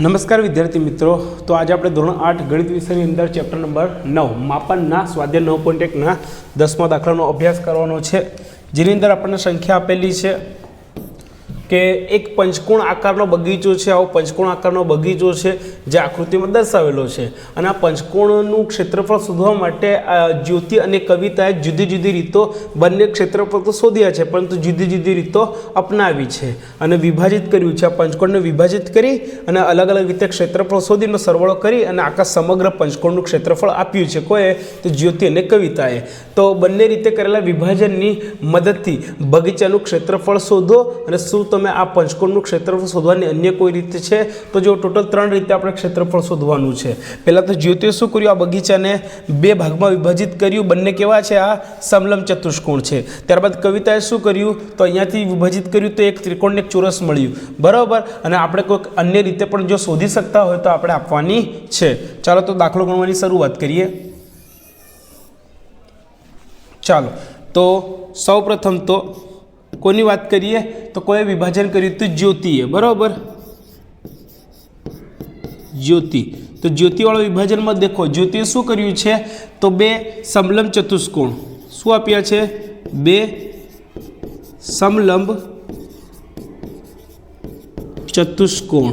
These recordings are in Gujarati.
નમસ્કાર વિદ્યાર્થી મિત્રો. તો આજે આપણે ધોરણ આઠ ગણિત વિષયની અંદર ચેપ્ટર નંબર નવ, માપનના સ્વાધ્યાય નવ પોઈન્ટ એકના દસમા દાખલાનો અભ્યાસ કરવાનો છે. જેની અંદર આપણને સંખ્યા આપેલી છે. કે એક પંચકોણ આકારનો બગીચો છે, આવો પંચકોણ આકારનો બગીચો છે જે આકૃતિમાં દર્શાવેલો છે. અને આ પંચકોણનું ક્ષેત્રફળ શોધવા માટે જ્યોતિ અને કવિતાએ જુદી જુદી રીતો બંને ક્ષેત્રફળ તો શોધ્યા છે, પરંતુ જુદી જુદી રીતો અપનાવી છે. અને વિભાજિત કર્યું છે. આ પંચકોણને વિભાજિત કરી અને અલગ અલગ રીતે ક્ષેત્રફળ શોધીને સરવાળો કરી અને આખા સમગ્ર પંચકોણનું ક્ષેત્રફળ આપ્યું છે. કોએ તો જ્યોતિ અને કવિતાએ. તો બંને રીતે કરેલા વિભાજનની મદદથી બગીચાનું ક્ષેત્રફળ શોધો અને શું તમે આ પંચકોણનું ક્ષેત્રફળ શોધવાની અન્ય કોઈ રીત છે? તો જો ટોટલ ત્રણ રીતે આપણે ક્ષેત્રફળ શોધવાનું છે. પહેલાં તો જ્યોતિએ શું કર્યું? આ બગીચાને બે ભાગમાં વિભાજિત કર્યું. બંને કેવા છે? આ સમલમ ચતુષ્કોણ છે. ત્યારબાદ કવિતાએ શું કર્યું? તો અહીંયાથી વિભાજિત કર્યું તો એક ત્રિકોણને એક ચોરસ મળ્યું. બરાબર? અને આપણે કોઈક અન્ય રીતે પણ જો શોધી શકતા હોય તો આપણે આપવાની છે. ચાલો તો દાખલો ગણવાની શરૂઆત કરીએ. ચાલો. તો સૌ પ્રથમ તો કોની વાત કરીએ? તો કોઈ વિભાજન કર્યું હતું જ્યોતિએ, બરાબર? જ્યોતિ. તો જ્યોતિવાળા વિભાજનમાં દેખો, જ્યોતિએ શું કર્યું છે? તો બે સમલંબ ચતુષ્કોણ. શું આપ્યા છે? બે સમલંબ ચતુષ્કોણ.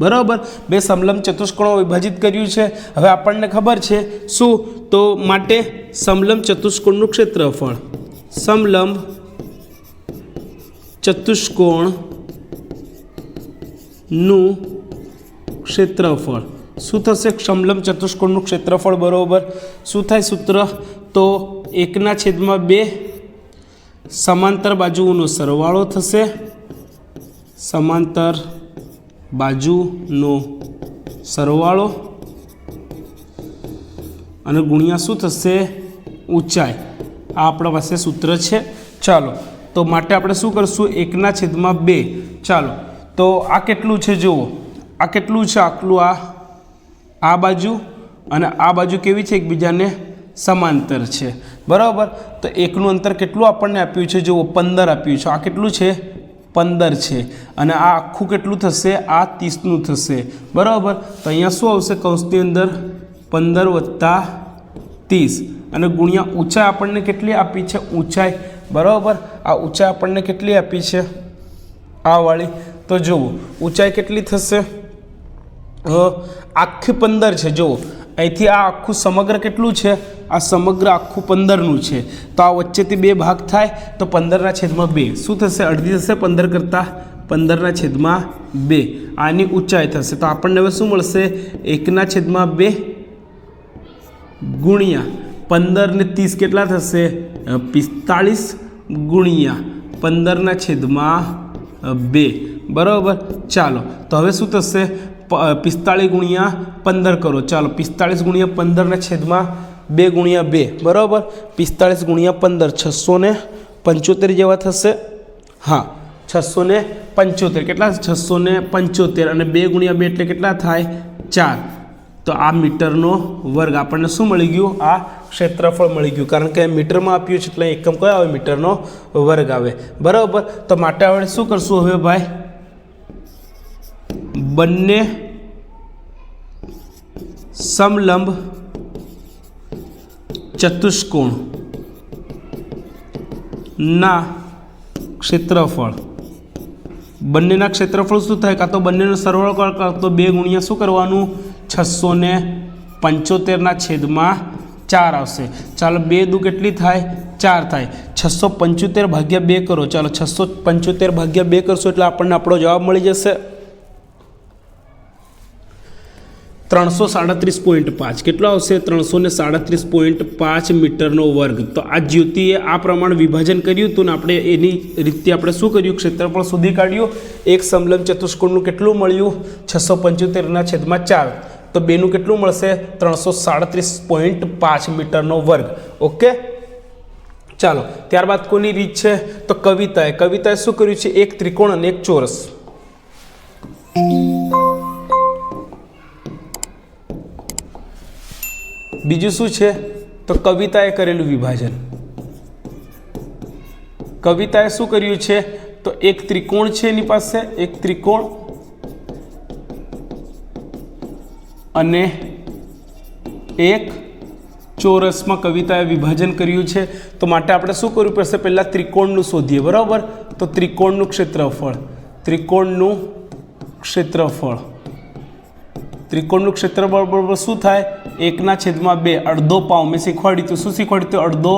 બરાબર? બે સમલંબ ચતુષ્કોણો વિભાજિત કર્યું છે. હવે આપણને ખબર છે શું? તો માટે સમલંબ ચતુષ્કોણનું ક્ષેત્રફળ. સમલંબ ચતુષ્કોણનું ક્ષેત્રફળ. શું થશે? સમલંબ ચતુષ્કોણનું ક્ષેત્રફળ બરાબર. શું થાય સૂત્ર? તો એકના છેદમાં બે સમાંતર બાજુઓનો સરવાળો થશે. સમાંતર બાજુનો સરવાળો. અને ગુણ્યા શું થશે? ઊંચાઈ. આ આપણા પાસે સૂત્ર છે. ચાલો તો માટે આપણે શું કરશું? એકના છેદમાં બે. ચાલો. તો આ કેટલું છે? જુઓ. આ કેટલું છે? આટલું આ આ બાજુ અને આ બાજુ કેવી છે? એકબીજાને સમાંતર છે. બરાબર? તો એકનું અંતર કેટલું આપણને આપ્યું છે? જુઓ, પંદર આપ્યું છે. આ કેટલું છે? પંદર છે. અને આ આખું કેટલું થશે? આ ત્રીસનું થશે. બરાબર? તો અહીંયા શું આવશે? કૌંસની અંદર પંદર વત્તા ત્રીસ. અને ગુણ્યા ઊંચાઈ આપણને કેટલી આપી છે? ઊંચાઈ બરાબર? આ ઊંચાઈ આપણને કેટલી આપી છે? આ વાળી. તો જુઓ, ઊંચાઈ કેટલી થશે? આખી પંદર છે, જુઓ. અહીંથી આ આખું સમગ્ર કેટલું છે? આ સમગ્ર આખું પંદરનું છે. તો આ વચ્ચેથી બે ભાગ થાય, તો પંદરના છેદમાં બે. શું થશે? અડધી થશે પંદર કરતાં પંદરના છેદમાં બે. આની ઊંચાઈ થશે. તો આપણને હવે શું મળશે? એકના છેદમાં બે ગુણ્યા પંદર ને ત્રીસ કેટલા થશે? પિસ્તાળીસ ગુણ્યા પંદરના છેદમાં બે. બરાબર? ચાલો, તો હવે શું થશે? પિસ્તાળીસ ગુણ્યા પંદર કરો. ચાલો, પિસ્તાળીસ ગુણ્યા પંદરના છેદમાં બે ગુણ્યા બે. બરાબર? પિસ્તાળીસ ગુણ્યા પંદર, છસો ને પંચોતેર જેવા થશે. હા, છસો ને પંચોતેર. કેટલા? છસો ને પંચોતેર અને બે ગુણ્યા બે એટલે કેટલા થાય? ચાર. તો આ મીટરનો વર્ગ આપણને શું મળી ગયું? આ ક્ષેત્રફળ મળી ગયું. કારણ કે મીટરમાં આપ્યું છે એટલે એકમ કયો આવે? મીટરનો વર્ગ આવે. બરાબર? તો માટે આપણે શું કરશું હવે ભાઈ? બંને સમલંબ ચતુષ્કોણ ના ક્ષેત્રફળ. બંનેના ક્ષેત્રફળ શું થાય? કાં તો બંનેનો સરવાળો કાં તો બે ગુણ્યા શું કરવાનું? છસો ને પંચોતેરના છેદમાં ચાર આવશે. ચાલો બે દુ કેટલી થાય? ચાર થાય. છસો પંચોતેર ભાગ્યા બે કરો. ચાલો છસો પંચોતેર ભાગ્યા બે કરશો એટલે આપણને આપણો જવાબ મળી જશે. ત્રણસો સાડત્રીસ પોઈન્ટ પાંચ. કેટલો આવશે? ત્રણસો ને સાડત્રીસ પોઈન્ટ પાંચ મીટરનો વર્ગ. તો આ જ્યોતિએ આ પ્રમાણે વિભાજન કર્યું હતું ને આપણે એની રીતે આપણે શું કર્યું? ક્ષેત્રફળ શોધી કાઢ્યું. એક સમલંબ ચતુષ્કોણનું કેટલું મળ્યું? છસો પંચોતેરના છેદમાં ચાર. તો બેનું કેટલું મળશે? ત્રણસો સાડત્રીસ પોઈન્ટ પાંચ મીટરનો વર્ગ. ઓકે? ચાલો, ત્યારબાદ કોની રીત છે? તો કવિતાએ. કવિતાએ શું કર્યું છે? એક ત્રિકોણ અને એક ચોરસ. બીજું શું છે? તો કવિતાએ કરેલું વિભાજન. કવિતાએ શું કર્યું છે? તો એક ત્રિકોણ છે એની પાસે. એક ત્રિકોણ અને એક ચોરસમાં કવિતાએ વિભાજન કર્યું છે. તો માટે આપણે શું કરવું પડશે? પહેલાં ત્રિકોણનું શોધીએ, બરાબર? તો ત્રિકોણનું ક્ષેત્રફળ ત્રિકોણનું ક્ષેત્રફળ. ત્રિકોણનું ક્ષેત્રફળ બરાબર શું થાય? એકના છેદમાં બે, અડધો પાઉં. મેં શીખવાડ્યું હતું શું શીખવાડ્યું હતું અડધો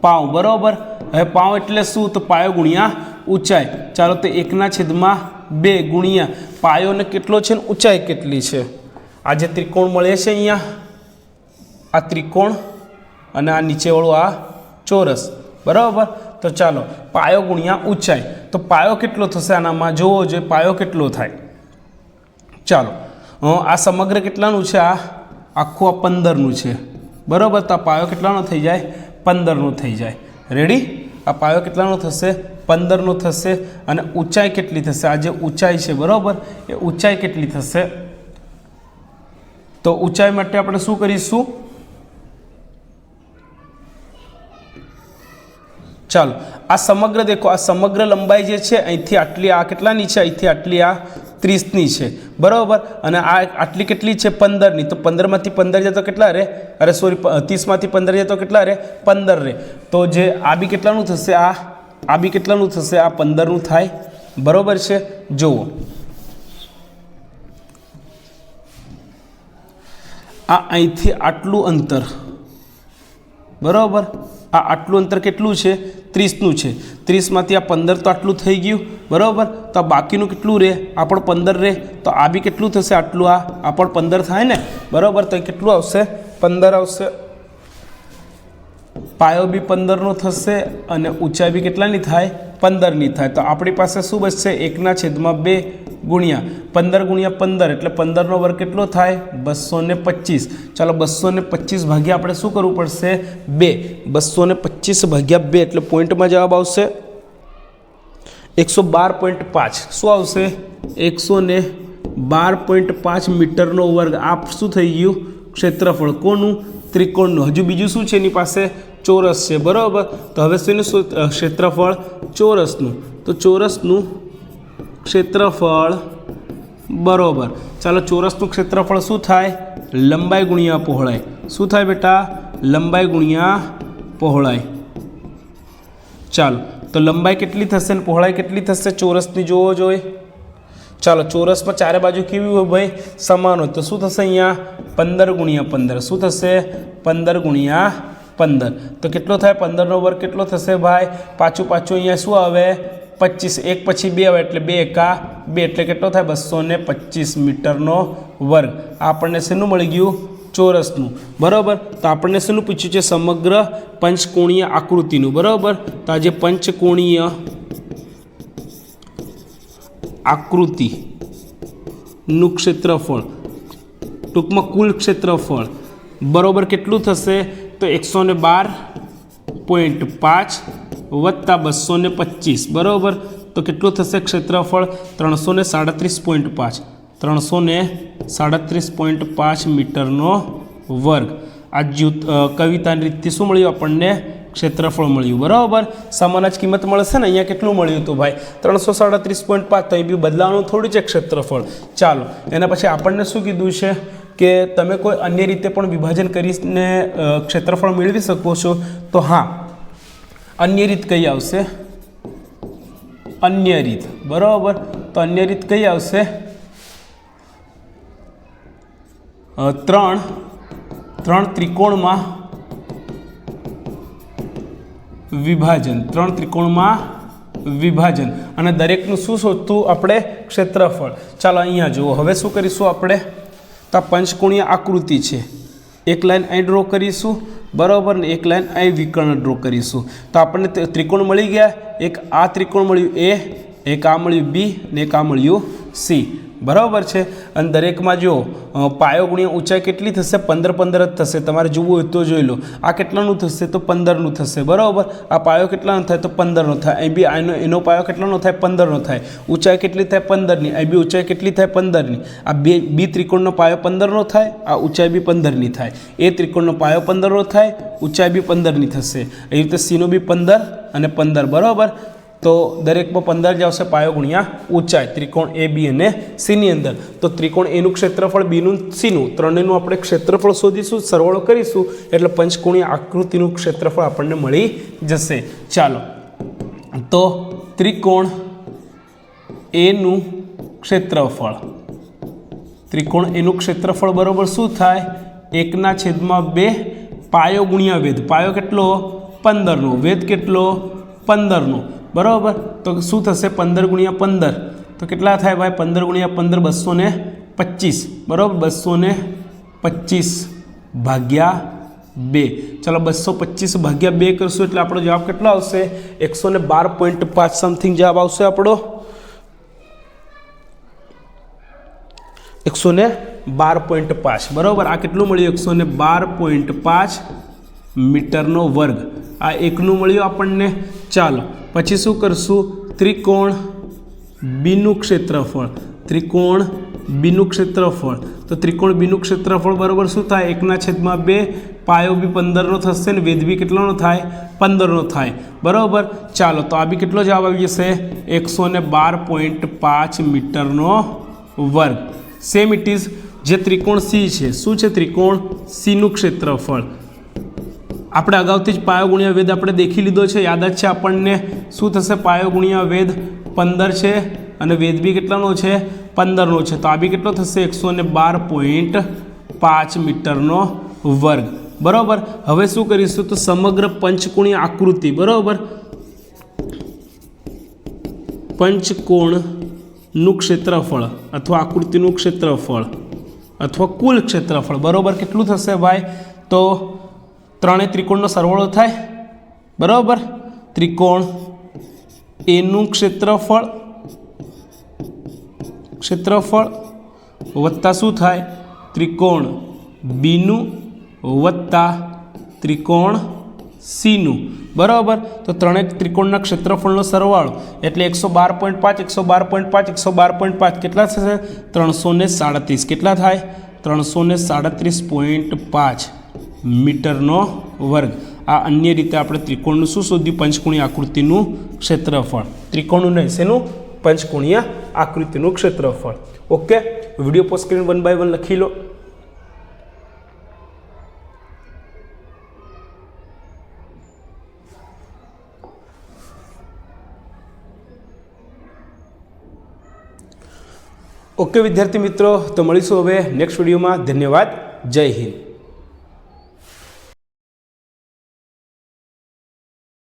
પાઉં, બરાબર? હવે પાઉં એટલે શું? તો પાયો ગુણ્યા ઊંચાઈ. ચાલો તો એકના છેદમાં બે ગુણ્યા. પાયોને કેટલો છે ને? ઊંચાઈ કેટલી છે? આ જે ત્રિકોણ મળે છે અહીંયા, આ ત્રિકોણ અને આ નીચેવાળું આ ચોરસ. બરાબર? તો ચાલો, પાયો ગુણ્યા ઊંચાઈ. તો પાયો કેટલો થશે આનામાં? જોવો જોઈએ પાયો કેટલો થાય. ચાલો આ સમગ્ર કેટલાનું છે? આ આખું આ પંદરનું છે. બરાબર? તો આ પાયો કેટલાનો થઈ જાય? પંદરનો થઈ જાય. રેડી આ પાયો કેટલાનો થશે? પંદરનો થશે. અને ઊંચાઈ કેટલી થશે? આ જે ઊંચાઈ છે, બરાબર? એ ઊંચાઈ કેટલી થશે? તો ઊંચાઈ માટે આપણે શું કરીશું? ચાલો, આ સમગ્ર દેખો, આ સમગ્ર લંબાઈ જે છે, અહીંથી આટલી આ કેટલાની છે? અહીંથી આટલી આ ત્રીસની છે. બરાબર? અને આ આટલી કેટલી છે? પંદરની. તો પંદરમાંથી પંદર જાય કેટલા રહે અરે સોરી ત્રીસમાંથી પંદર જાય કેટલા રહે પંદર રહે તો જે આ બી કેટલાનું થશે? આ આ બી કેટલાનું થશે? આ પંદરનું થાય. બરાબર છે? જુઓ. આ અહીંથી આટલું અંતર. બરાબર? આ આટલું અંતર કેટલું છે? ત્રીસનું છે. ત્રીસમાંથી આ પંદર તો આટલું થઈ ગયું. બરાબર? તો આ બાકીનું કેટલું રહે આ પણ પંદર રહે તો આ બી કેટલું થશે આટલું? આ આ પણ પંદર થાય ને? બરાબર? તો કેટલું આવશે? પંદર આવશે. પાયો બી પંદરનો થશે અને ઊંચાઈ બી કેટલાની થાય? પંદરની થાય. તો આપણી પાસે શું બચશે? એકના છેદમાં બે. ગુણ્યા. પંદર ગુણ્યા પંદર, એટલે પંદરનો વર્ગ કેટલો થાય? બસો ને પચીસ. ચાલો બસો ને પચીસ ભાગ્યા આપણે શું કરવું પડશે? બે. બસો ને પચીસ ભાગ્યા બે, એટલે પોઈન્ટમાં જવાબ આવશે એકસો બાર પોઈન્ટ પાંચ. શું આવશે? એકસો ને બાર પોઈન્ટ પાંચ મીટરનો વર્ગ. આ શું થઈ ગયું? ક્ષેત્રફળ કોનું? ત્રિકોણનું. હજુ બીજું શું છે એની પાસે? ચોરસ છે. બરાબર? તો હવે શું ક્ષેત્રફળ? ચોરસનું. તો ચોરસનું ક્ષેત્રફળ બરોબર. ચાલો ચોરસનું ક્ષેત્રફળ શું થાય? લંબાઈ ગુણ્યા પહોળાઈ. શું થાય બેટા? લંબાઈ ગુણ્યા પહોળાઈ. ચાલો, તો લંબાઈ કેટલી થશે ને પહોળાઈ કેટલી થશે? ચોરસની જોવો જોઈએ ચાલો, ચોરસમાં ચારે બાજુ કેવી હોય ભાઈ? સમાન હોય. તો શું થશે અહીંયા? પંદર ગુણ્યા પંદર. શું થશે? પંદર ગુણ્યા પંદર. તો કેટલો થાય? પંદરનો વર્ગ કેટલો થશે ભાઈ? પાછું પાછું અહીંયા શું આવે? પચીસ, એક પછી બે આવે એટલે બે એકા બે, એટલે કેટલો થાય? બસો ને પચીસ મીટરનો વર્ગ. આપણને શેનું મળી ગયું? ચોરસનું. બરાબર? તો આપણને શેનું પૂછ્યું છે? સમગ્ર પંચકોણીય આકૃતિનું. બરાબર? તો આ જે પંચકોણીય આકૃતિનું ક્ષેત્રફળ, ટૂંકમાં કુલ ક્ષેત્રફળ, બરાબર કેટલું થશે? તો એકસો ને બાર પોઈન્ટ પાંચ વત્તા બસો ને પચીસ, બરાબર? તો કેટલું થશે ક્ષેત્રફળ? ત્રણસો ને સાડત્રીસ પોઈન્ટ પાંચ. ત્રણસો ને સાડત્રીસ પોઈન્ટ પાંચ મીટરનો વર્ગ. આ જ્યુત કવિતાની રીતથી શું મળ્યું આપણને? ક્ષેત્રફળ મળ્યું, બરાબર? સમાન જ કિંમત મળશે ને? અહીંયા કેટલું મળ્યું હતું ભાઈ? ત્રણસો સાડત્રીસ પોઈન્ટ પાંચ. તો એ બી બદલાવાનું થોડું છે ક્ષેત્રફળ. ચાલો, એના પછી આપણને શું કીધું છે? કે તમે કોઈ અન્ય રીતે પણ વિભાજન કરીને ક્ષેત્રફળ મેળવી શકો છો. તો હા અન્ય રીત કઈ આવશે? અન્ય રીત. બરાબર? તો અન્ય રીત કઈ આવશે? ત્રણ. ત્રણ ત્રિકોણમાં વિભાજન. ત્રણ ત્રિકોણમાં વિભાજન. અને દરેકનું શું શોધતું? આપણે ક્ષેત્રફળ. ચાલો અહીંયા જુઓ. હવે શું કરીશું આપણે? તો આ પંચકોણીય આકૃતિ છે. એક લાઈન અહીં ડ્રો કરીશું. બરાબર ને એક લાઈન અહીં વિકર્ણ ડ્રો કરીશું. તો આપણને ત્રિકોણ મળી ગયા. એક આ ત્રિકોણ મળ્યું એ, એક આ મળ્યું બી ને એક આ મળ્યું સી. બરાબર છે? અને દરેકમાં જો પાયો ગુણ્યા ઊંચાઈ કેટલી થશે? પંદર પંદર જ થશે. તમારે જોવું હોય તો જોઈ લો. આ કેટલાનું થશે? તો પંદરનું થશે. બરાબર? આ પાયો કેટલાનો થાય? તો પંદરનો થાય. અહીં બી આનો, એનો પાયો કેટલાનો થાય? પંદરનો થાય. ઊંચાઈ કેટલી થાય? પંદરની. અહીં બી ઊંચાઈ કેટલી થાય? પંદરની. આ બે, બી ત્રિકોણનો પાયો પંદરનો થાય. આ ઊંચાઈ બી પંદરની થાય. એ ત્રિકોણનો પાયો પંદરનો થાય. ઊંચાઈ બી પંદરની થશે. એવી રીતે સીનો બી પંદર અને પંદર. બરાબર? તો દરેકમાં પંદર જ આવશે. પાયો ગુણ્યા ઊંચાઈ, ત્રિકોણ એ, બી અને સીની અંદર. તો ત્રિકોણ એનું ક્ષેત્રફળ, બીનું સીનું. ત્રણેયનું આપણે ક્ષેત્રફળ શોધીશું, સરવાળો કરીશું, એટલે પંચકોણીય આકૃતિનું ક્ષેત્રફળ આપણને મળી જશે. ચાલો. તો ત્રિકોણ એનું ક્ષેત્રફળ. ત્રિકોણ એનું ક્ષેત્રફળ બરાબર શું થાય? એકના છેદમાં બે પાયો ગુણ્યા વેધ. પાયો કેટલો? પંદરનો. વેધ કેટલો? પંદરનો. બરાબર? તો શું થશે? પંદર ગુણ્યા પંદર. તો કેટલા થાય ભાઈ? પંદર ગુણ્યા પંદર બસો ને પચીસ. બરાબર? બસો ને પચીસ ભાગ્યા બે. ચાલો બસો પચીસ ભાગ્યા બે કરશું એટલે આપણો જવાબ કેટલો આવશે? એકસો ને બાર પોઈન્ટ પાંચ સમથિંગ જવાબ આવશે આપણો. એકસો ને બાર પોઈન્ટ પાંચ. બરાબર? આ કેટલું મળ્યું? એકસો ને બાર પોઈન્ટ પાંચ મીટરનો વર્ગ. આ એકનું મળ્યું આપણને ચાલો. પછી શું કરશું? ત્રિકોણ બીનું ક્ષેત્રફળ. ત્રિકોણ બીનું ક્ષેત્રફળ. તો ત્રિકોણ બીનું ક્ષેત્રફળ બરાબર શું થાય? એકના છેદમાં બે, પાયો બી પંદરનો થશે ને વેદ બી કેટલાનો થાય? પંદરનો થાય. બરાબર? ચાલો, તો આ બી કેટલો જવાબ આવી જશે? એકસો ને બાર પોઈન્ટ પાંચ મીટરનો વર્ગ. સેમ ઇટ ઇઝ જે ત્રિકોણ સી છે, શું છે ત્રિકોણ? સીનું ક્ષેત્રફળ. આપણે અગાઉથી જ પાયો ગુણ્યા વેદ આપણે દેખી લીધો છે. યાદ જ છે આપણને શું થશે? પાયો ગુણ્યા વેદ પંદર છે અને વેદ બી કેટલાનો છે? પંદરનો છે. તો આ બી કેટલો થશે? એકસો ને બાર પોઈન્ટ પાંચ મીટરનો વર્ગ. બરાબર? હવે શું કરીશું? તો સમગ્ર પંચકોણીય આકૃતિ. બરાબર? પંચકોણનું ક્ષેત્રફળ અથવા આકૃતિનું ક્ષેત્રફળ અથવા કુલ ક્ષેત્રફળ. બરાબર? કેટલું થશે ભાઈ? તો ત્રણેય ત્રિકોણનો સરવાળો થાય. બરાબર? ત્રિકોણ એનું ક્ષેત્રફળ ક્ષેત્રફળ વત્તા શું થાય? ત્રિકોણ બીનું વત્તા ત્રિકોણ સીનું. બરાબર? તો ત્રણેય ત્રિકોણના ક્ષેત્રફળનો સરવાળો, એટલે એકસો બાર પોઈન્ટ પાંચ, એકસો બાર પોઈન્ટ પાંચ, એકસો બાર પોઈન્ટ પાંચ કેટલા થશે? ત્રણસો ને સાડત્રીસ. કેટલા થાય? ત્રણસો સાડત્રીસ પોઈન્ટ પાંચ. મીટરનો વર્ગ. આ અન્ય રીતે આપણે ત્રિકોણનું શું શોધ્યું? પંચકોણીય આકૃતિનું ક્ષેત્રફળ. ત્રિકોણનું નહીં, શેનું? પંચકોણીય આકૃતિનું ક્ષેત્રફળ. ઓકે વીડિયો પોસ્ટ કરીને વન બાય વન લખી લો. ઓકે વિદ્યાર્થી મિત્રો, તો મળીશું હવે નેક્સ્ટ વિડીયોમાં. ધન્યવાદ. જય હિન્દ.